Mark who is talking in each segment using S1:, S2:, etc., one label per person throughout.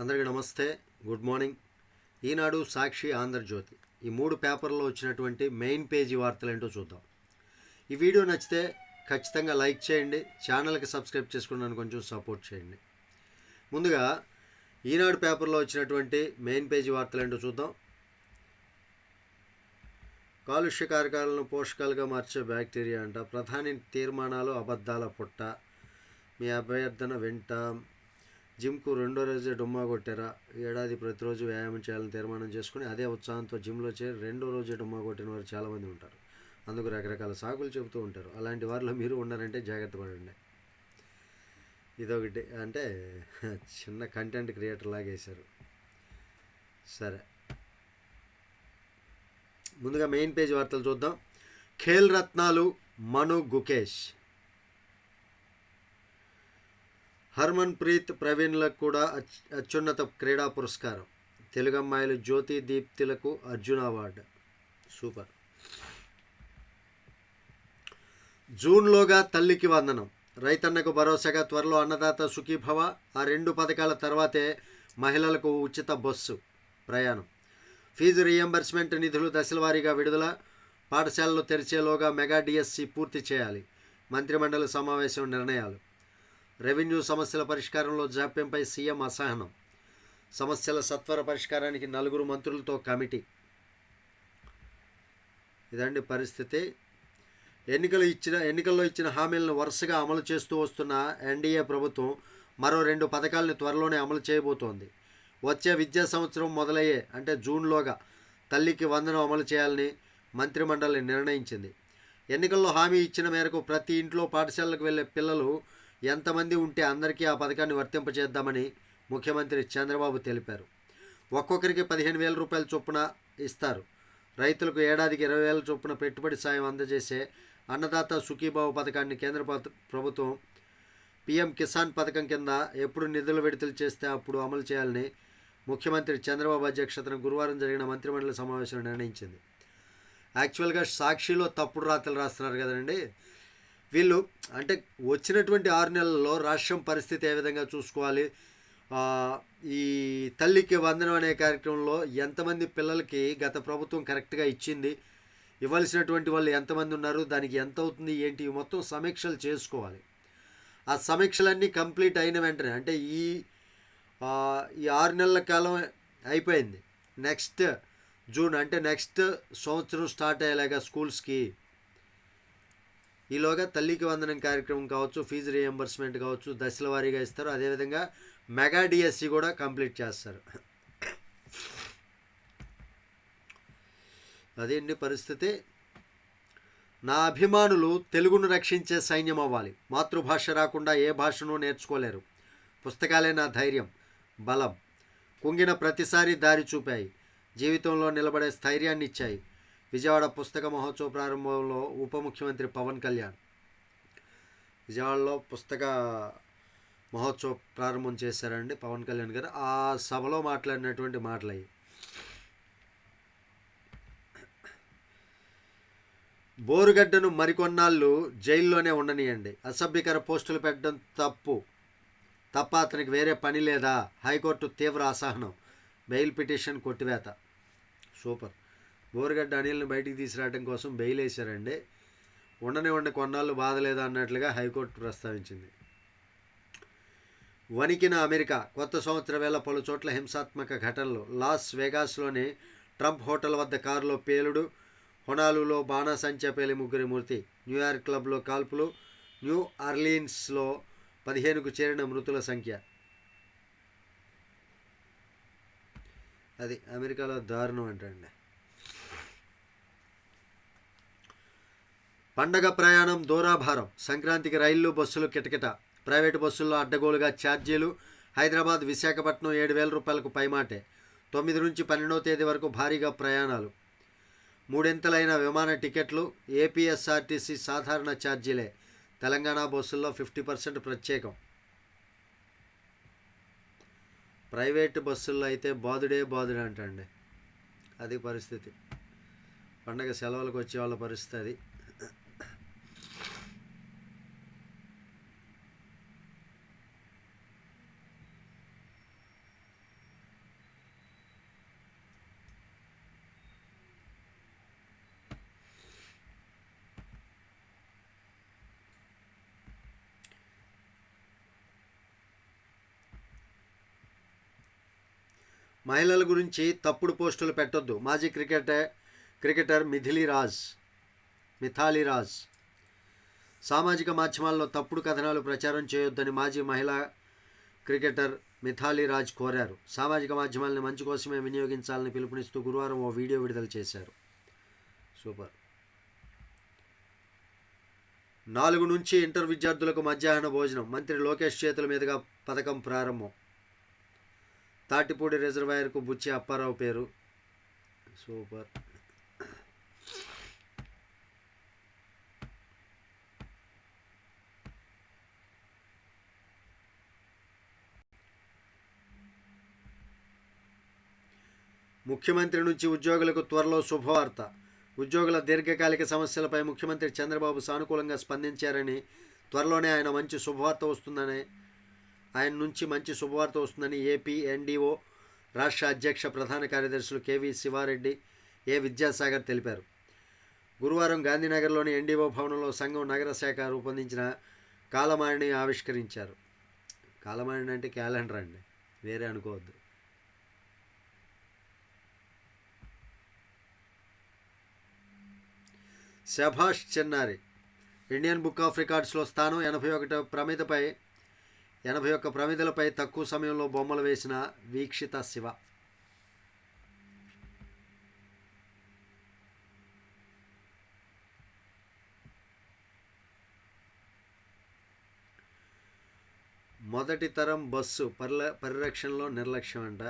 S1: అందరికీ నమస్తే. Good morning. ఈనాడు సాక్షి ఆంధ్రజ్యోతి. ఈ మూడు పేపర్లో వచ్చినటువంటి మెయిన్ పేజీ వార్తలు ఏంటో చూద్దాం. ఈ వీడియో నచ్చితే ఖచ్చితంగా లైక్ చేయండి ఛానల్కి సబ్స్క్రైబ్ చేసుకున్నాను కొంచెం సపోర్ట్ చేయండి. ముందుగా ఈనాడు పేపర్లో వచ్చినటువంటి మెయిన్ పేజీ వార్తలు ఏంటో చూద్దాం. కాలుష్య కారకాలను పోషకాలుగా మార్చే బ్యాక్టీరియా అంట. ప్రధాని తీర్మానాలు అబద్ధాల పుట్ట. మీ అభ్యర్థన వింటాం. జిమ్కు రెండో రోజే డుమ్మా కొట్టారా? ఏడాది ప్రతిరోజు వ్యాయామం చేయాలని తీర్మానం చేసుకుని అదే ఉత్సాహంతో జిమ్లో చేరి రెండో రోజే డుమ్మా కొట్టిన వారు చాలామంది ఉంటారు. అందుకు రకరకాల సాకులు చెబుతూ ఉంటారు. అలాంటి వారిలో మీరు ఉన్నారంటే జాగ్రత్త పడండి. ఇదొకటి. అంటే చిన్న కంటెంట్ క్రియేటర్ లాగేశారు సరే. ముందుగా మెయిన్ పేజ్ వార్తలు చూద్దాం. ఖేల్ రత్నాలు మను గుకేష్. హర్మన్ ప్రీత్ ప్రవీణ్లకు కూడా అచ్- అత్యున్నత క్రీడా పురస్కారం. తెలుగు అమ్మాయిలు జ్యోతి దీప్తిలకు అర్జున అవార్డు. సూపర్. జూన్లోగా తల్లికి వందనం. రైతన్నకు భరోసాగా త్వరలో అన్నదాత సుఖీభవ. ఆ రెండు పథకాల తర్వాతే మహిళలకు ఉచిత బస్సు ప్రయాణం. ఫీజు రియంబర్స్మెంట్ నిధులు దశలవారీగా విడుదల. పాఠశాలలు తెరిచేలోగా మెగా డిఎస్సి పూర్తి చేయాలి. మంత్రిమండలి సమావేశం నిర్ణయాలు. రెవెన్యూ సమస్యల పరిష్కారంలో జాప్యంపై సీఎం అసహనం. సమస్యల సత్వర పరిష్కారానికి నలుగురు మంత్రులతో కమిటీ. ఇదండి పరిస్థితి. ఎన్నికలు ఇచ్చిన ఎన్నికల్లో ఇచ్చిన హామీలను వరుసగా అమలు చేస్తూ వస్తున్న ఎన్డీఏ ప్రభుత్వం మరో రెండు పథకాలను త్వరలోనే అమలు చేయబోతోంది. వచ్చే విద్యా సంవత్సరం మొదలయ్యే అంటే జూన్లోగా తల్లికి వందనం అమలు చేయాలని మంత్రిమండలి నిర్ణయించింది. ఎన్నికల్లో హామీ ఇచ్చిన మేరకు ప్రతి ఇంట్లో పాఠశాలకు వెళ్ళే పిల్లలు ఎంతమంది ఉంటే అందరికీ ఆ పథకాన్ని వర్తింపచేద్దామని ముఖ్యమంత్రి చంద్రబాబు తెలిపారు. ఒక్కొక్కరికి పదిహేను వేల రూపాయల చొప్పున ఇస్తారు. రైతులకు ఏడాదికి ఇరవై వేల చొప్పున పెట్టుబడి సాయం అందజేసే అన్నదాత సుఖీభావ పథకాన్ని కేంద్ర ప్రభుత్వం పీఎం కిసాన్ పథకం కింద ఎప్పుడు నిధులు విడుదల చేస్తే అప్పుడు అమలు చేయాలని ముఖ్యమంత్రి చంద్రబాబు అధ్యక్షతన గురువారం జరిగిన మంత్రిమండలి సమావేశంలో నిర్ణయించింది. యాక్చువల్గా సాక్షిలో తప్పుడు రాతలు రాస్తున్నారు కదండి. వీళ్ళు అంటే వచ్చినటువంటి ఆరు నెలల్లో రాష్ట్రం పరిస్థితి ఏ విధంగా చూసుకోవాలి? ఈ తల్లికి వందనం అనే కార్యక్రమంలో ఎంతమంది పిల్లలకి గత ప్రభుత్వం కరెక్ట్గా ఇచ్చింది? ఇవ్వాల్సినటువంటి వాళ్ళు ఎంతమంది ఉన్నారు? దానికి ఎంత అవుతుంది? ఏంటి? మొత్తం సమీక్షలు చేసుకోవాలి. ఆ సమీక్షలన్నీ కంప్లీట్ అయిన వెంటనే అంటే ఈ ఈ ఆరు నెలల కాలం అయిపోయింది. నెక్స్ట్ జూన్ అంటే నెక్స్ట్ సంవత్సరం స్టార్ట్ అయ్యేలాగా స్కూల్స్కి ఈలోగా తల్లికి వందనం కార్యక్రమం కావచ్చు ఫీజు రియంబర్స్మెంట్ కావచ్చు దశల వారీగా ఇస్తారు. అదేవిధంగా మెగా డిఎస్సి కూడా కంప్లీట్ చేస్తారు. అదేంటి పరిస్థితి. నా అభిమానులు తెలుగును రక్షించే సైన్యం అవ్వాలి. మాతృభాష రాకుండా ఏ భాషను నేర్చుకోలేరు. పుస్తకాలే నా ధైర్యం బలం. కుంగిన ప్రతిసారి దారి చూపాయి. జీవితంలో నిలబడే స్థైర్యాన్ని ఇచ్చాయి విజయవాడ పుస్తక మహోత్సవ ప్రారంభంలో ఉప ముఖ్యమంత్రి పవన్ కళ్యాణ్. విజయవాడలో పుస్తక మహోత్సవ ప్రారంభం చేశారండి పవన్ కళ్యాణ్ గారు. ఆ సభలో మాట్లాడినటువంటి మాటలు అవి బోరుగడ్డను మరికొన్నాళ్ళు జైల్లోనే ఉండనియండి. అసభ్యకర పోస్టులు పెట్టడం తప్పు. తప్ప అతనికి వేరే పని లేదా. హైకోర్టు తీవ్ర అసహనం. బెయిల్ పిటిషన్ కొట్టివేత. సూపర్. బోరుగడ్డ అనిల్ని బయటికి తీసుకురావడం కోసం బెయిల్ వేశారండి. ఉండని ఉండి కొన్నాళ్ళు బాధలేదు అన్నట్లుగా హైకోర్టు ప్రస్తావించింది. వణికిన అమెరికా కొత్త సంవత్సర వేళ పలు చోట్ల హింసాత్మక ఘటనలు. లాస్ వేగాస్లోని ట్రంప్ హోటల్ వద్ద కారులో పేలుడు హొనాలులో బాణాసంచా పేలి ముగ్గురి మృతి న్యూయార్క్ క్లబ్లో కాల్పులు న్యూ ఆర్లీన్స్లో పదిహేనుకు చేరిన మృతుల సంఖ్య. అది అమెరికాలో దారుణం అంటండి. పండగ ప్రయాణం దూరాభారం. సంక్రాంతికి రైళ్ళు బస్సులు కిటకిట. ప్రైవేటు బస్సుల్లో అడ్డగోలుగా ఛార్జీలు. హైదరాబాద్ విశాఖపట్నం ఏడు వేల రూపాయలకు పైమాటే. తొమ్మిది నుంచి పన్నెండవ తేదీ వరకు భారీగా ప్రయాణాలు. మూడింతలైన విమాన టికెట్లు ఏపీఎస్ఆర్టీసీ సాధారణ ఛార్జీలే. తెలంగాణ బస్సుల్లో ఫిఫ్టీ పర్సెంట్ ప్రత్యేకం. ప్రైవేటు బస్సుల్లో అయితే బాదుడే బాదుడే అంటండి. అది పరిస్థితి. పండగ సెలవులకు వచ్చే వాళ్ళ పరిస్థితి అది. మహిళల గురించి తప్పుడు పోస్టులు పెట్టొద్దు. మాజీ క్రికెటర్ క్రికెటర్ మిథిలి రాజ్ మిథాలి రాజ్. సామాజిక మాధ్యమాల్లో తప్పుడు కథనాలు ప్రచారం చేయొద్దని మాజీ మహిళా క్రికెటర్ మిథాలి రాజ్ కోరారు. సామాజిక మాధ్యమాలను మంచి కోసమే వినియోగించాలని పిలుపునిస్తూ గురువారం ఓ వీడియో విడుదల చేశారు. సూపర్. నాలుగు నుంచి ఇంటర్ విద్యార్థులకు మధ్యాహ్న భోజనం. మంత్రి లోకేష్ చేతుల మీదుగా పథకం ప్రారంభం. తాటిపూడి రిజర్వాయర్కు బుచ్చి అప్పారావు పేరు. సూపర్. ముఖ్యమంత్రి నుంచి ఉద్యోగులకు త్వరలో శుభవార్త. ఉద్యోగుల దీర్ఘకాలిక సమస్యలపై ముఖ్యమంత్రి చంద్రబాబు సానుకూలంగా స్పందించారని త్వరలోనే ఆయన మంచి శుభవార్త వస్తుందని ఆయన నుంచి మంచి శుభవార్త వస్తుందని ఏపీ ఎన్డీఓ రాష్ట్ర అధ్యక్ష ప్రధాన కార్యదర్శులు కేవీ శివారెడ్డి ఏ విద్యాసాగర్ తెలిపారు. గురువారం గాంధీనగర్లోని ఎన్డీఓ భవనంలో సంఘం నగర శాఖ రూపొందించిన కాలమారిని ఆవిష్కరించారు. కాలమారిని అంటే క్యాలెండర్ అండి. వేరే అనుకోవద్దు. శభాష్ చెన్నారి ఇండియన్ బుక్ ఆఫ్ రికార్డ్స్లో స్థానం ఎనభై ఒకటో ప్రమిదపై ఎనభై ఒక్క ప్రమిదలపై తక్కువ సమయంలో బొమ్మలు వేసిన వీక్షిత శివ. మొదటి తరం బస్సు పరిల పరిరక్షణలో నిర్లక్ష్యం అంట.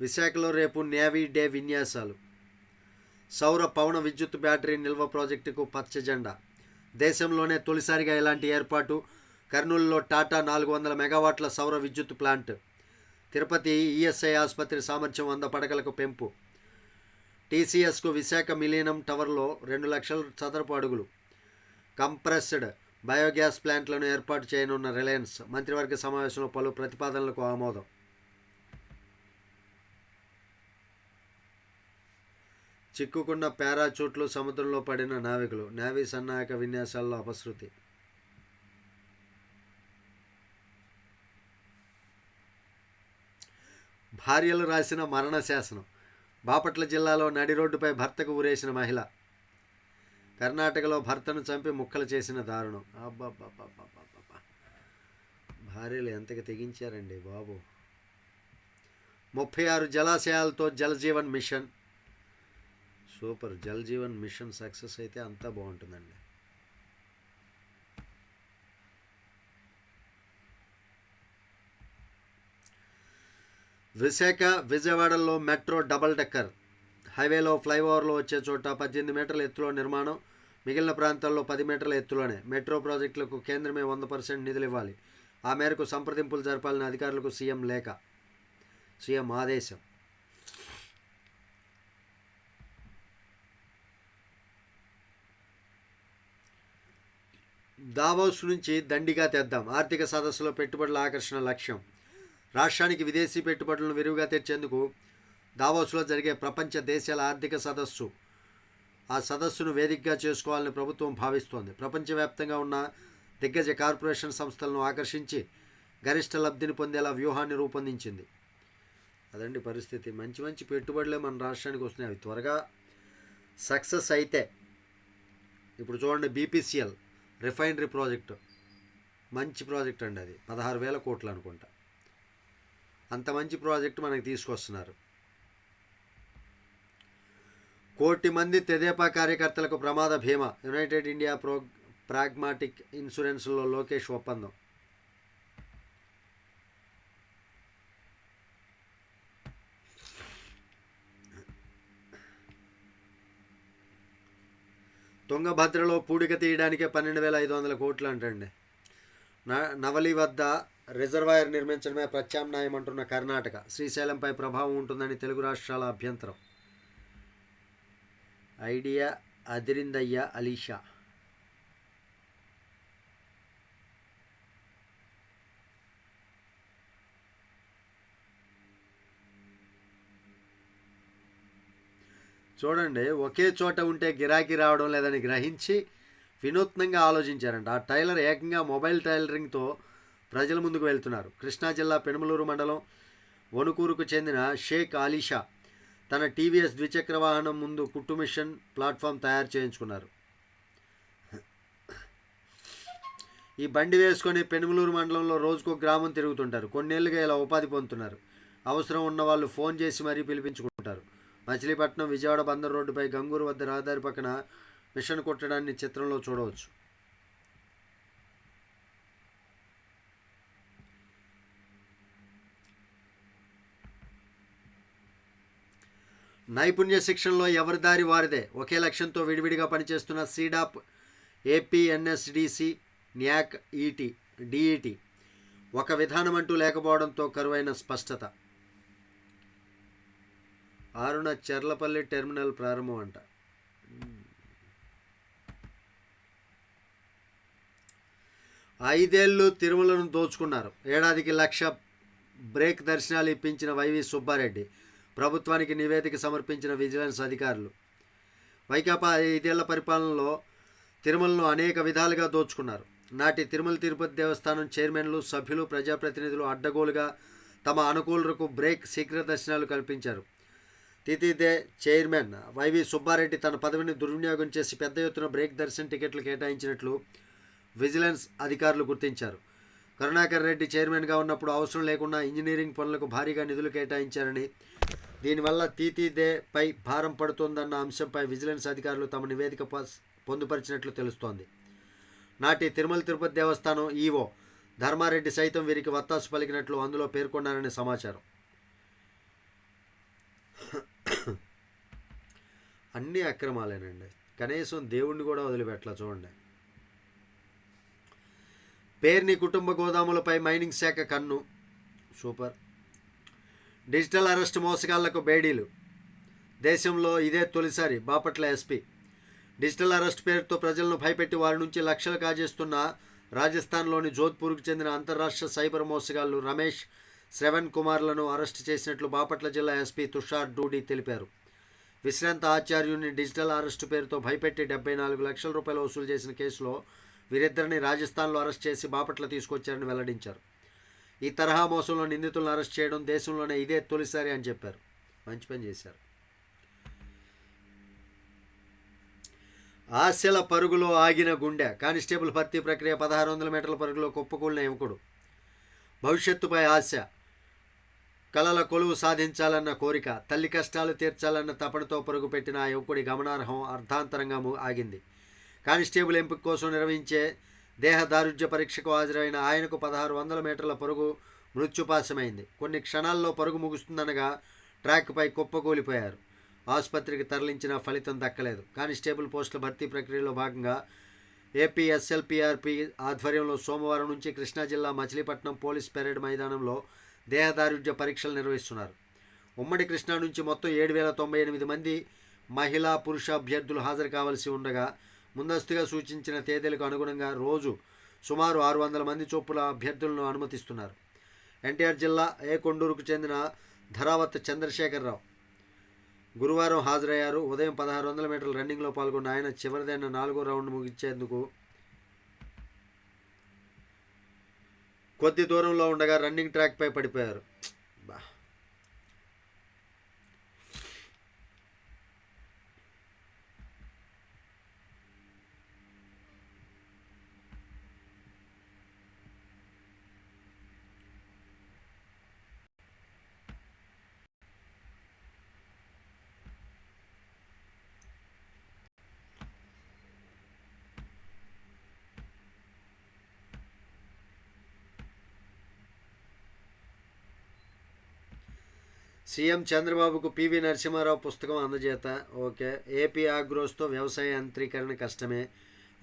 S1: విశాఖలో రేపు నేవీ డే విన్యాసాలు. సౌర పవన విద్యుత్ బ్యాటరీ నిల్వ ప్రాజెక్టుకు పచ్చ జెండా. దేశంలోనే తొలిసారిగా ఇలాంటి ఏర్పాటు. కర్నూలులో టాటా నాలుగు వందల మెగావాట్ల సౌర విద్యుత్ ప్లాంట్. తిరుపతి ఈఎస్ఐ ఆసుపత్రి సామర్థ్యం వంద పడకలకు పెంపు. టీసీఎస్కు విశాఖ మిలీనం టవర్లో రెండు లక్షల చదరపు అడుగులు. కంప్రెస్డ్ బయోగ్యాస్ ప్లాంట్లను ఏర్పాటు చేయనున్న రిలయన్స్ మంత్రివర్గ సమావేశంలో పలు ప్రతిపాదనలకు ఆమోదం. చిక్కుకున్న పారాచూట్లు సముద్రంలో పడిన నావికులు. నావీ సన్నాయక విన్యాసాల్లో అపశృతి. భార్యలు రాసిన మరణ శాసనం. బాపట్ల జిల్లాలో నడి రోడ్డుపై భర్తకు ఊరేసిన మహిళ. కర్ణాటకలో భర్తను చంపి ముక్కలు చేసిన దారుణం. అబ్బబ్బబ్బబ్బబ్బబ్బ భార్యలు ఎంతకు తెగించారండి బాబు. ముప్పై ఆరు జలాశయాలతో Jaljeevan mission. Super. Jal Jeevan mission success అయితే అంతా బాగుంటుందండి. విశాఖ విజయవాడలో మెట్రో డబల్ డెక్కర్. హైవేలో ఫ్లైఓవర్లో వచ్చే చోట పద్దెనిమిది మీటర్ల ఎత్తులో నిర్మాణం మిగిలిన ప్రాంతాల్లో పది మీటర్ల ఎత్తులోనే. మెట్రో ప్రాజెక్టులకు కేంద్రమే వంద పర్సెంట్ నిధులు ఇవ్వాలి. ఆ మేరకు సంప్రదింపులు జరపాలని అధికారులకు సీఎం లేఖ. సీఎం ఆదేశం. దావోస్ నుంచి దండిగా తెద్దాం. ఆర్థిక సదస్సులో పెట్టుబడుల ఆకర్షణ లక్ష్యం. రాష్ట్రానికి విదేశీ పెట్టుబడులను విరివిగా తెచ్చేందుకు దావోస్లో జరిగే ప్రపంచ దేశాల ఆర్థిక సదస్సు. ఆ సదస్సును వేదికగా చేసుకోవాలని ప్రభుత్వం భావిస్తోంది. ప్రపంచవ్యాప్తంగా ఉన్న దిగ్గజ కార్పొరేషన్ సంస్థలను ఆకర్షించి గరిష్ట లబ్ధిని పొందేలా వ్యూహాన్ని రూపొందించింది. అదండి పరిస్థితి. మంచి మంచి పెట్టుబడులే మన రాష్ట్రానికి వస్తున్నాయి. అవి త్వరగా సక్సెస్ అయితే ఇప్పుడు చూడండి బీపీసీఎల్. Refinery project. మంచి ప్రాజెక్ట్ అండి అది. పదహారు వేల కోట్లు అనుకుంటా. అంత మంచి ప్రాజెక్ట్ మనకి తీసుకొస్తున్నారు. కోటి మంది తెదేపా కార్యకర్తలకు ప్రమాద భీమా. యునైటెడ్ ఇండియా ప్రో ప్రాగ్మాటిక్ ఇన్సూరెన్స్లో లోకేష్ ఒప్పందం. తుంగభద్రలో పూడిక తీయడానికే పన్నెండు వేల ఐదు వందల కోట్లు అంటండి. న నవలి వద్ద రిజర్వాయర్ నిర్మించడమే ప్రత్యామ్నాయం అంటున్న కర్ణాటక. శ్రీశైలంపై ప్రభావం ఉంటుందని తెలుగు రాష్ట్రాల అభ్యంతరం. ఐడియా అదిరిందయ్య అలీషా. చూడండి ఒకే చోట ఉంటే గిరాకీ రావడం లేదని గ్రహించి వినూత్నంగా ఆలోచించారంట. ఆ టైలర్ ఏకంగా మొబైల్ టైలరింగ్తో ప్రజల ముందుకు వెళ్తున్నారు. కృష్ణా జిల్లా పెనుమలూరు మండలం వణుకూరుకు చెందిన షేక్ ఆలీషా తన టీవీఎస్ ద్విచక్ర వాహనం ముందు కుట్టు మిషన్ ప్లాట్ఫామ్ తయారు చేయించుకున్నారు. ఈ బండి వేసుకొని పెనుమలూరు మండలంలో రోజుకో గ్రామం తిరుగుతుంటారు. కొన్నేళ్ళుగా ఇలా ఉపాధి పొందుతున్నారు. అవసరం ఉన్న వాళ్ళు ఫోన్ చేసి మరీ పిలిపించుకుంటారు. మచిలీపట్నం విజయవాడ బందర్ రోడ్డుపై గంగూరు వద్ద రహదారి పక్కన మిషన్ కుట్టడాన్ని చిత్రంలో చూడవచ్చు. నైపుణ్య శిక్షణలో ఎవరి దారి వారిదే? ఒకే లక్ష్యంతో విడివిడిగా పనిచేస్తున్న SEEDAP APNSDC NAC ET DET. ఒక విధానం అంటూ లేకపోవడంతో కరువైన స్పష్టత. ఆరున చెర్లపల్లి టెర్మినల్ ప్రారంభం అంట. ఐదేళ్ళు తిరుమలను దోచుకున్నారు. ఏడాదికి లక్ష బ్రేక్ దర్శనాలు ఇప్పించిన వైవి సుబ్బారెడ్డి ప్రభుత్వానికి నివేదిక సమర్పించిన విజిలెన్స్ అధికారులు. వైకాపా ఐదేళ్ళ పరిపాలనలో తిరుమలను అనేక విధాలుగా దోచుకున్నారు. నాటి తిరుమల తిరుపతి దేవస్థానం చైర్మన్లు సభ్యులు ప్రజాప్రతినిధులు అడ్డగోలుగా తమ అనుకూలులకు బ్రేక్ శీఘ్ర దర్శనాలు కల్పించారు. తితిదే చైర్మన్ వైవి సుబ్బారెడ్డి తన పదవిని దుర్వినియోగం చేసి పెద్ద ఎత్తున బ్రేక్ దర్శన్ టికెట్లు కేటాయించినట్లు విజిలెన్స్ అధికారులు గుర్తించారు. కరుణాకర్ రెడ్డి చైర్మన్గా ఉన్నప్పుడు అవసరం లేకుండా ఇంజనీరింగ్ పనులకు భారీగా నిధులు కేటాయించారని దీనివల్ల తీతీదేపై భారం పడుతోందన్న అంశంపై విజిలెన్స్ అధికారులు తమ నివేదిక పొందుపరిచినట్లు తెలుస్తోంది. నాటి తిరుమల తిరుపతి దేవస్థానం ఈవో ధర్మారెడ్డి సైతం వీరికి వత్తాసు పలికినట్లు అందులో పేర్కొన్నారని సమాచారం. అన్ని అక్రమాలేనండి. కనీసం దేవుణ్ణి కూడా వదిలిపెట్టలా చూడండి. పేర్ని కుటుంబ గోదాములపై మైనింగ్ శాఖ కన్ను. సూపర్. డిజిటల్ అరెస్ట్ మోసగాళ్ళకు బేడీలు. దేశంలో ఇదే తొలిసారి బాపట్ల ఎస్పీ. డిజిటల్ అరెస్ట్ పేరుతో ప్రజలను భయపెట్టి వారి నుంచి లక్షలు కాజేస్తున్న రాజస్థాన్లోని జోధ్పూర్కు చెందిన అంతర్రాష్ట్ర సైబర్ మోసగాళ్ళు రమేష్ శ్రవణ్ కుమార్లను అరెస్ట్ చేసినట్లు బాపట్ల జిల్లా ఎస్పీ తుషార్ డూడి తెలిపారు. విశ్రాంత ఆచార్యుని డిజిటల్ అరెస్టు పేరుతో భయపెట్టి డెబ్బై నాలుగు లక్షల రూపాయలు వసూలు చేసిన కేసులో వీరిద్దరిని రాజస్థాన్లో అరెస్ట్ చేసి బాపట్ల తీసుకొచ్చారని వెల్లడించారు. ఈ తరహా మోసంలో నిందితులను అరెస్ట్ చేయడం దేశంలోనే ఇదే తొలిసారి అని చెప్పారు. మంచి పని చేశారు. ఆశల పరుగులో ఆగిన గుండె. కానిస్టేబుల్ భర్తీ ప్రక్రియ పదహారు వందల మీటర్ల పరుగులో కుప్పకూలిన యువకుడు. భవిష్యత్తుపై ఆశ. కళల కొలువు సాధించాలన్న కోరిక తల్లి కష్టాలు తీర్చాలన్న తపనతో పరుగుపెట్టిన ఆ యువకుడి గమనార్హం అర్ధాంతరంగా ఆగింది. కానిస్టేబుల్ ఎంపిక కోసం నిర్వహించే దేహ దారుద్య పరీక్షకు హాజరైన ఆయనకు పదహారు వందల మీటర్ల పరుగు మృత్యుపాశమైంది కొన్ని క్షణాల్లో పరుగు ముగుస్తుందనగా ట్రాక్పై కుప్పకూలిపోయారు ఆసుపత్రికి తరలించిన ఫలితం దక్కలేదు. కానిస్టేబుల్ పోస్టుల భర్తీ ప్రక్రియలో భాగంగా ఏపీఎస్ఎల్పిఆర్పి ఆధ్వర్యంలో సోమవారం నుంచి కృష్ణా జిల్లా మచిలీపట్నం పోలీస్ పెరేడ్ మైదానంలో దేహదారుఢ్య పరీక్షలు నిర్వహిస్తున్నారు. ఉమ్మడి కృష్ణా నుంచి మొత్తం ఏడు వేల తొంభై ఎనిమిది మంది మహిళా పురుష అభ్యర్థులు హాజరు కావాల్సి ఉండగా ముందస్తుగా సూచించిన తేదీలకు అనుగుణంగా రోజు సుమారు ఆరు వందల మంది చొప్పుల అభ్యర్థులను అనుమతిస్తున్నారు. ఎన్టీఆర్ జిల్లా ఏ కొండూరుకు చెందిన ధరావత్ చంద్రశేఖరరావు గురువారం హాజరయ్యారు. ఉదయం పదహారు వందల మీటర్ల రన్నింగ్లో పాల్గొన్న ఆయన చివరిదైన నాలుగో రౌండ్ ముగించేందుకు కొద్ది దూరంలో ఉండగా రన్నింగ్ ట్రాక్పై పడిపోయారు. సీఎం చంద్రబాబుకు పివి నరసింహారావు పుస్తకం అందజేత. ఓకే. ఏపీ ఆగ్రోస్తో వ్యవసాయ యంత్రీకరణ కష్టమే.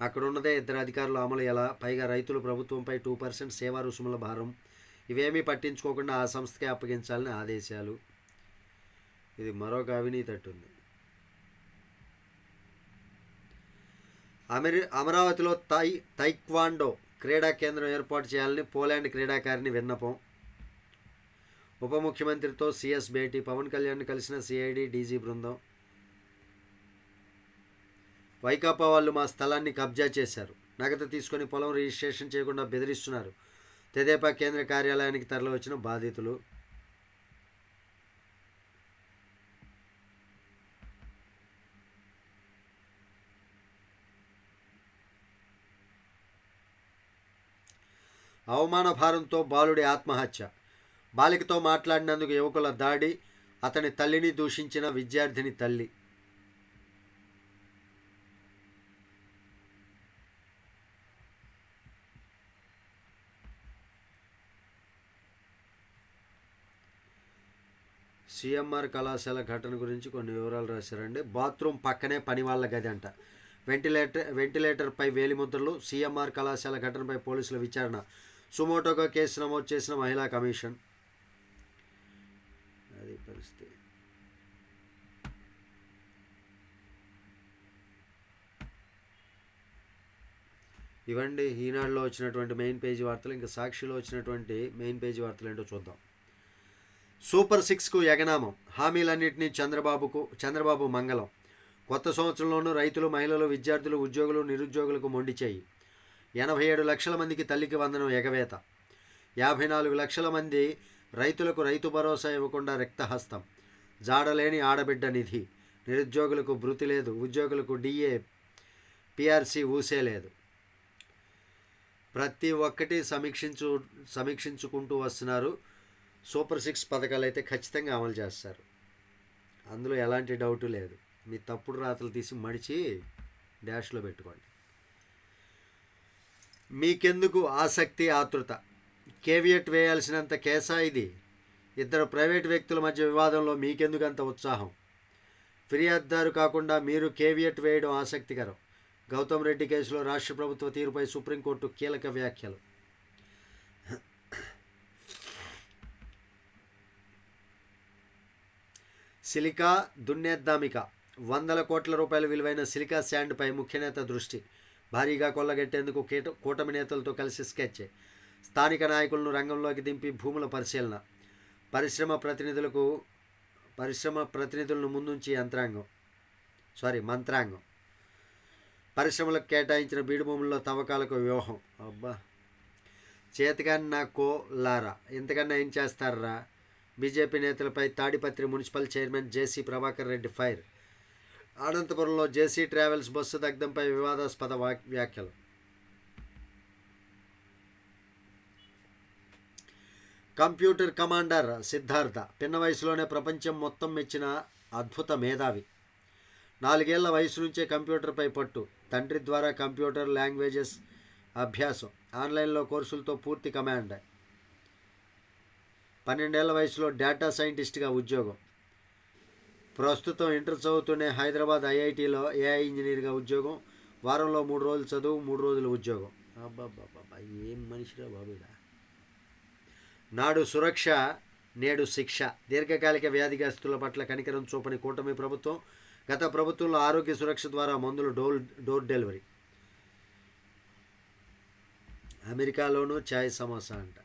S1: అక్కడ ఉన్నదే ఇద్దరు అధికారులు అమలు ఎలా? పైగా రైతులు ప్రభుత్వంపై టూ పర్సెంట్ సేవా రుసుముల భారం. ఇవేమీ పట్టించుకోకుండా ఆ సంస్థకే అప్పగించాలని ఆదేశాలు. ఇది మరొక అవినీతి అట్టుంది అమెరి అమరావతిలో తై తైక్వాండో క్రీడా కేంద్రం ఏర్పాటు చేయాలని పోలాండ్ క్రీడాకారిణి విన్నపం. ఉప ముఖ్యమంత్రితో సిఎస్ భేటీ పవన్ కళ్యాణ్ కలిసిన సిఐడి డీజీ బృందం. వైకాపా వాళ్ళు మా స్థలాన్ని కబ్జా చేశారు. నగదు తీసుకొని పొలం రిజిస్ట్రేషన్ చేయకుండా బెదిరిస్తున్నారు. తెదేపా కేంద్ర కార్యాలయానికి తరలివచ్చిన బాధితులు. అవమాన భారంతో బాలుడి ఆత్మహత్య. బాలికతో మాట్లాడినందుకు యువకుల దాడి అతని తల్లిని దూషించిన విద్యార్థిని తల్లి. సిఎంఆర్ కళాశాల ఘటన గురించి కొన్ని వివరాలు రాశారండి. బాత్రూమ్ పక్కనే పని వాళ్ళ గది అంట. వెంటిలేటర్ వెంటిలేటర్పై వేలిముద్రలు సిఎంఆర్ కళాశాల ఘటనపై పోలీసుల విచారణ. సుమోటోగా కేసు నమోదు చేసిన మహిళా కమిషన్ అది పరిస్థితి ఇవండి ఈనాడులో వచ్చినటువంటి మెయిన్ పేజీ వార్తలు ఇంకా సాక్షిలో వచ్చినటువంటి మెయిన్ పేజీ వార్తలు ఏంటో చూద్దాం. సూపర్ సిక్స్కు ఎగనామం. హామీలన్నింటినీ చంద్రబాబుకు చంద్రబాబు మంగళం. కొత్త సంవత్సరంలోనూ రైతులు మహిళలు విద్యార్థులు ఉద్యోగులు నిరుద్యోగులకు మొండి చేయి. ఎనభై ఏడు లక్షల మందికి తల్లికి వందనం ఎగవేత. యాభై నాలుగు లక్షల మంది రైతులకు రైతు భరోసా ఇవ్వకుండా రక్తహస్తం. జాడలేని ఆడబిడ్డ నిధి. నిరుద్యోగులకు భృతి లేదు ఉద్యోగులకు డిఏ పిఆర్సీ ఊసే లేదు. ప్రతి ఒక్కటి సమీక్షించు సమీక్షించుకుంటూ వస్తున్నారు. సూపర్ సిక్స్ పథకాలు అయితే ఖచ్చితంగా అమలు చేస్తారు. అందులో ఎలాంటి డౌటు లేదు. మీ తప్పుడు రాతలు తీసి మడిచి డాష్లో పెట్టుకోండి. మీకెందుకు ఆసక్తి ఆతృత? కేవియట్ వేయాల్సినంత కేసా ఇది? ఇద్దరు ప్రైవేట్ వ్యక్తుల మధ్య వివాదంలో మీకెందుకు అంత ఉత్సాహం? ఫిర్యాదుదారు కాకుండా మీరు కేవియట్ వేయడం ఆసక్తికరం. గౌతమ్ రెడ్డి కేసులో రాష్ట్ర ప్రభుత్వ తీరుపై సుప్రీంకోర్టు కీలక వ్యాఖ్యలు. సిలికా దున్నేద్దామిక. వందల కోట్ల రూపాయల విలువైన సిలికా శాండ్పై ముఖ్యనేత దృష్టి. భారీగా కొల్లగట్టేందుకు కేట కూటమి నేతలతో కలిసి స్కెచ్. స్థానిక నాయకులను రంగంలోకి దింపి భూముల పరిశీలన. పరిశ్రమ ప్రతినిధులకు పరిశ్రమ ప్రతినిధులను ముందుంచి యంత్రాంగం. సారీ మంత్రాంగం. పరిశ్రమలకు కేటాయించిన బీడు భూముల్లో తవ్వకాలకు వ్యూహం. అబ్బా. చేతికాని నా కో లారా ఇంతకన్నా ఏం చేస్తారా? బీజేపీ నేతలపై Tadipatri municipal chairman JC Prabhakar Reddy fire. అనంతపురంలో జేసీ ట్రావెల్స్ బస్సు దగ్ధంపై వివాదాస్పద వా- వ్యాఖ్యలు. Computer commander Siddhartha. పిన్న వయసులోనే ప్రపంచం మొత్తం మెచ్చిన అద్భుత మేధావి. నాలుగేళ్ళ వయసు నుంచే కంప్యూటర్పై పట్టు. తండ్రి ద్వారా కంప్యూటర్ లాంగ్వేజెస్ అభ్యాసం. ఆన్లైన్లో కోర్సులతో పూర్తి కమాండ్. పన్నెండేళ్ళ వయసులో డేటా సైంటిస్ట్గా ఉద్యోగం. ప్రస్తుతం ఇంటర్ చదువుతూనే హైదరాబాద్ ఐఐటిలో ఏఐ ఇంజనీర్గా ఉద్యోగం. వారంలో మూడు రోజులు చదువు మూడు రోజులు ఉద్యోగం. అబ్బాబ్బాబ్బా ఏం మనిషిరా బాబుడా నాడు సురక్ష నేడు శిక్ష. దీర్ఘకాలిక వ్యాధిగ్రస్తుల పట్ల కనికరం చూపని కూటమి ప్రభుత్వం గత ప్రభుత్వంలో ఆరోగ్య సురక్ష ద్వారా మందులు డోర్ డోర్ డెలివరీ. అమెరికాలోనూ ఛాయ్ సమోసా అంట.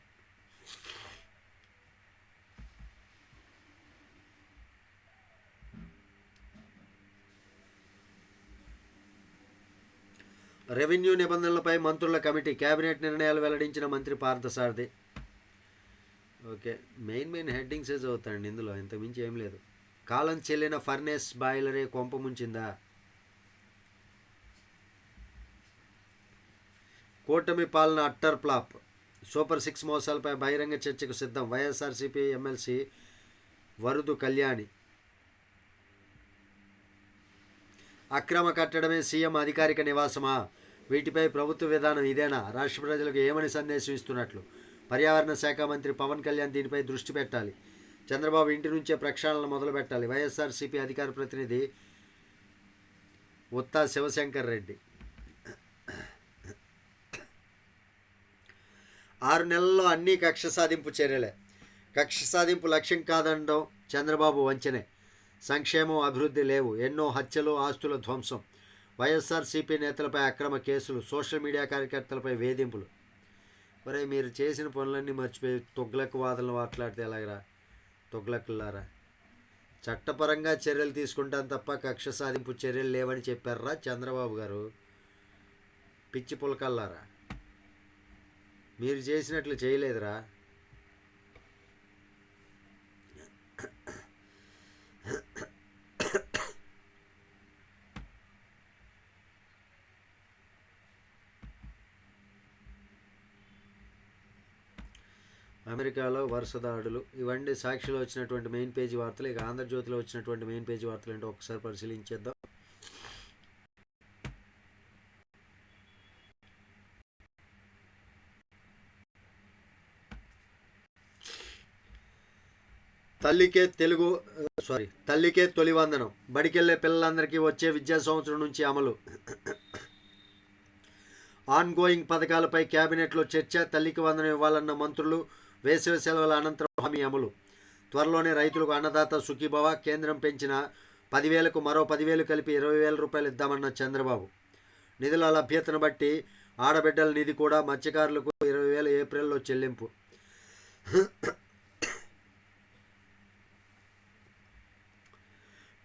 S1: రెవెన్యూ నిబంధనలపై మంత్రుల కమిటీ కేబినెట్ నిర్ణయాలు వెల్లడించిన మంత్రి పార్థసారథి. ఓకే మెయిన్ మెయిన్ హెడ్డింగ్సే చదువుతాండి ఇందులో ఇంతకుమించి ఏం లేదు. కాలం చెల్లిన ఫర్నేస్ బాయిలరే కొంప ముంచిందా? కూటమి పాలన అట్టర్ ప్లాప్ సూపర్ సిక్స్ మోసాలపై బహిరంగ చర్చకు సిద్ధం. YSRCP MLC Varudu Kalyani. అక్రమ కట్టడమే సీఎం అధికారిక నివాసమా? వీటిపై ప్రభుత్వ విధానం ఇదేనా? రాష్ట్ర ప్రజలకు ఏమని సందేశం ఇస్తున్నట్లు? పర్యావరణ శాఖ మంత్రి పవన్ కళ్యాణ్ దీనిపై దృష్టి పెట్టాలి. చంద్రబాబు ఇంటి నుంచే ప్రక్షాళన మొదలుపెట్టాలి. వైఎస్ఆర్సీపీ అధికార ప్రతినిధి ఉత్తా శివశంకర్ రెడ్డి. ఆరు నెలల్లో అన్ని కక్ష సాధింపు చర్యలే. కక్ష సాధింపు లక్ష్యం కాదనడం చంద్రబాబు వంచనే. సంక్షేమం అభివృద్ధి లేవు. ఎన్నో హత్యలు ఆస్తుల ధ్వంసం. వైఎస్ఆర్సీపీ నేతలపై అక్రమ కేసులు సోషల్ మీడియా కార్యకర్తలపై వేధింపులు. మరి మీరు చేసిన పనులన్నీ మర్చిపోయి తుగ్లకు వాదనలు మాట్లాడితే ఎలాగరా? తొగ్లక్కులారా చట్టపరంగా చర్యలు తీసుకుంటాను తప్ప కక్ష సాధింపు చర్యలు లేవని చెప్పారా చంద్రబాబు గారు? పిచ్చి పులకల్లారా? మీరు చేసినట్లు చేయలేదురా. అమెరికాలో వరుస దాడులు ఇవన్నీ సాక్షిలో వచ్చినటువంటి మెయిన్ పేజీ వార్తలు. ఇక ఆంధ్రజ్యోతిలో వచ్చినటువంటి మెయిన్ పేజీ వార్తలు ఏంటో ఒకసారి పరిశీలించేద్దాం. తల్లికే తెలుగు సారీ తల్లికే తొలి వందనం. బడికెళ్ళే పిల్లలందరికీ వచ్చే విద్యా సంవత్సరం నుంచి అమలు. ఆన్ గోయింగ్ పథకాలపై కేబినెట్లో చర్చ తల్లికి వందనం ఇవ్వాలన్న మంత్రులు వేసవి సెలవుల అనంతరం హామీ అమలు. త్వరలోనే రైతులకు అన్నదాత సుఖీభవ కేంద్రం పెంచిన పదివేలకు మరో పదివేలు కలిపి ఇరవై వేల రూపాయలు ఇద్దామన్న చంద్రబాబు. నిధుల లభ్యతను బట్టి ఆడబిడ్డల నిధి కూడా మత్స్యకారులకు ఇరవై వేల ఏప్రిల్లో చెల్లింపు.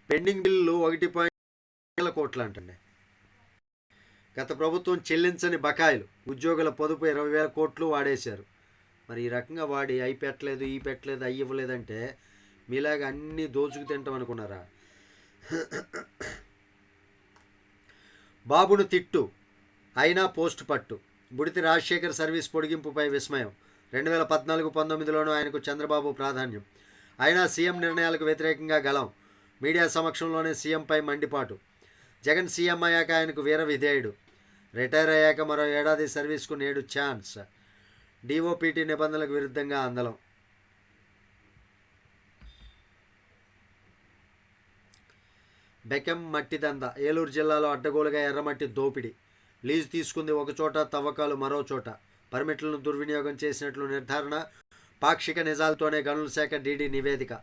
S1: పెండింగ్ బిల్లు ఒకటి పాయింట్ వేల కోట్లు అంటండి. గత ప్రభుత్వం చెల్లించని బకాయిలు. ఉద్యోగుల పొదుపు ఇరవై వేల కోట్లు వాడేశారు. మరి ఈ రకంగా వాడి అవి పెట్టలేదు ఈ పెట్టలేదు అవి ఇవ్వలేదంటే మీలాగా అన్నీ దోచుకు తింటాం అనుకున్నారా? బాబును తిట్టు అయినా పోస్ట్ పట్టు. బుడితి రాజశేఖర్ సర్వీస్ పొడిగింపుపై విస్మయం. రెండు వేల పద్నాలుగు పంతొమ్మిదిలోనూ ఆయనకు చంద్రబాబు ప్రాధాన్యం. అయినా సీఎం నిర్ణయాలకు వ్యతిరేకంగా గలం మీడియా సమక్షంలోనే సీఎంపై మండిపాటు. జగన్ సీఎం అయ్యాక ఆయనకు వీర విధేయుడు. రిటైర్ అయ్యాక మరో ఏడాది సర్వీస్కు నేడు ఛాన్స్. డిఓపిటి నిబంధనలకు విరుద్ధంగా అందలం బెకెం మట్టి దంద. ఏలూరు జిల్లాలో అడ్డగోలుగా ఎర్రమట్టి దోపిడీ. లీజు తీసుకుంది ఒకచోట తవ్వకాలు మరో చోట. పర్మిట్లను దుర్వినియోగం చేసినట్లు నిర్ధారణ పాక్షిక నిజాలతోనే గనుల శాఖ డీడీ నివేదిక.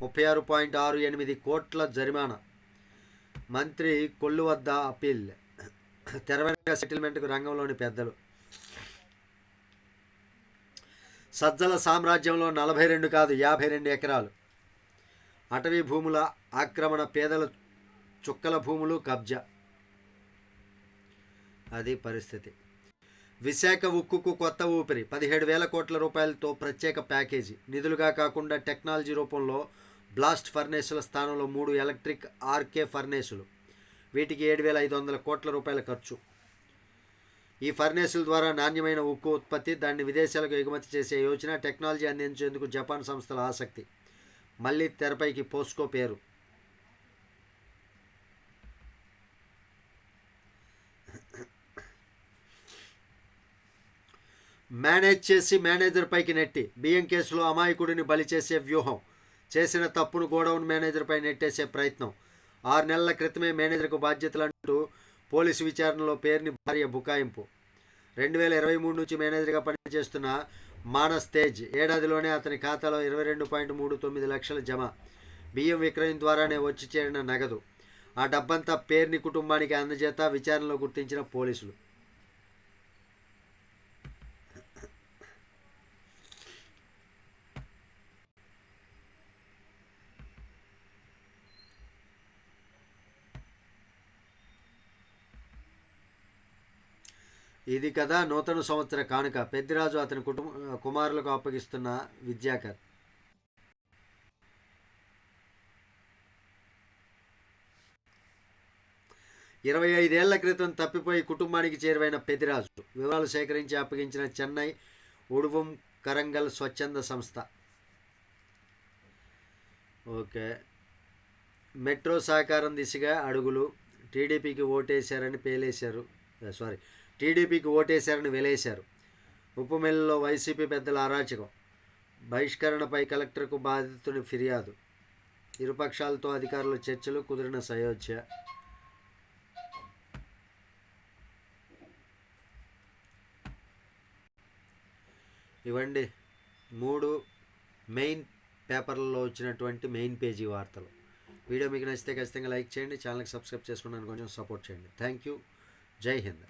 S1: ముప్పై ఆరు పాయింట్ ఆరు ఎనిమిది కోట్ల జరిమానా. మంత్రి కొల్లు వద్ద అప్పీల్. తెరవెనక సెటిల్మెంట్కు రంగంలోని పెద్దలు. సజ్జల సామ్రాజ్యంలో నలభై రెండు కాదు యాభై రెండు ఎకరాలు. అటవీ భూముల ఆక్రమణ పేదల చుక్కల భూములు కబ్జా. అది పరిస్థితి. విశాఖ ఉక్కుకు కొత్త ఊపిరి పదిహేడు వేల కోట్ల రూపాయలతో ప్రత్యేక ప్యాకేజీ. నిధులుగా కాకుండా టెక్నాలజీ రూపంలో బ్లాస్ట్ ఫర్నేసుల స్థానంలో మూడు ఎలక్ట్రిక్ ఆర్కే ఫర్నేసులు. వీటికి ఏడు వేల ఐదు వందల కోట్ల రూపాయల ఖర్చు. ఈ ఫర్నేసుల ద్వారా నాణ్యమైన ఉక్కు ఉత్పత్తి దాన్ని విదేశాలకు ఎగుమతి చేసే యోచన టెక్నాలజీ అందించేందుకు జపాన్ సంస్థల ఆసక్తి. మళ్ళీ తెరపైకి పోస్కో పేరు. మేనేజ్ చేసి మేనేజర్ పైకి నెట్టి. బియ్యం కేసులో అమాయకుడిని బలి చేసే వ్యూహం. చేసిన తప్పును గోడౌన్ మేనేజర్పై నెట్టేసే ప్రయత్నం. ఆరు నెలల క్రితమే మేనేజర్కు బాధ్యతలు అంటూ పోలీసు విచారణలో పేరుని భార్య బుకాయింపు. రెండు వేల ఇరవై మూడు నుంచి మేనేజర్గా పనిచేస్తున్న మానస్ తేజ్ ఏడాదిలోనే అతని ఖాతాలో ఇరవై రెండు పాయింట్ మూడు తొమ్మిది లక్షల జమ. బియ్యం విక్రయం ద్వారానే వచ్చి చేరిన నగదు. ఆ డబ్బంతా పేర్ని కుటుంబానికి అందజేత విచారణలో గుర్తించిన పోలీసులు. ఇది కదా నూతన సంవత్సర కానుక. పెద్దిరాజు అతని కుటుంబ కుమారులకు అప్పగిస్తున్న విద్యాకర్. ఇరవై ఐదేళ్ళ క్రితం తప్పిపోయి కుటుంబానికి చేరువైన పెద్దిరాజు వివరాలు సేకరించి అప్పగించిన చెన్నై ఉడువం కరంగల్ స్వచ్ఛంద సంస్థ. ఓకే. మెట్రో సహకారం దిశగా అడుగులు టీడీపీకి ఓటేశారని పేలేశారు సారీ టీడీపీకి ఓటేశారని వెలేశారు. ఉప్పుమెల్లిలో వైసీపీ పెద్దల అరాచకం. బహిష్కరణపై కలెక్టర్కు బాధితుని ఫిర్యాదు. ఇరుపక్షాలతో అధికారుల చర్చలు కుదిరిన సయోధ్య. ఇవ్వండి మూడు మెయిన్ పేపర్లలో వచ్చినటువంటి మెయిన్ పేజీ వార్తలు. వీడియో మీకు నచ్చితే ఖచ్చితంగా లైక్ చేయండి ఛానల్కి సబ్స్క్రైబ్ చేసుకున్నాను కొంచెం సపోర్ట్ చేయండి. Thank you. జై హింద్.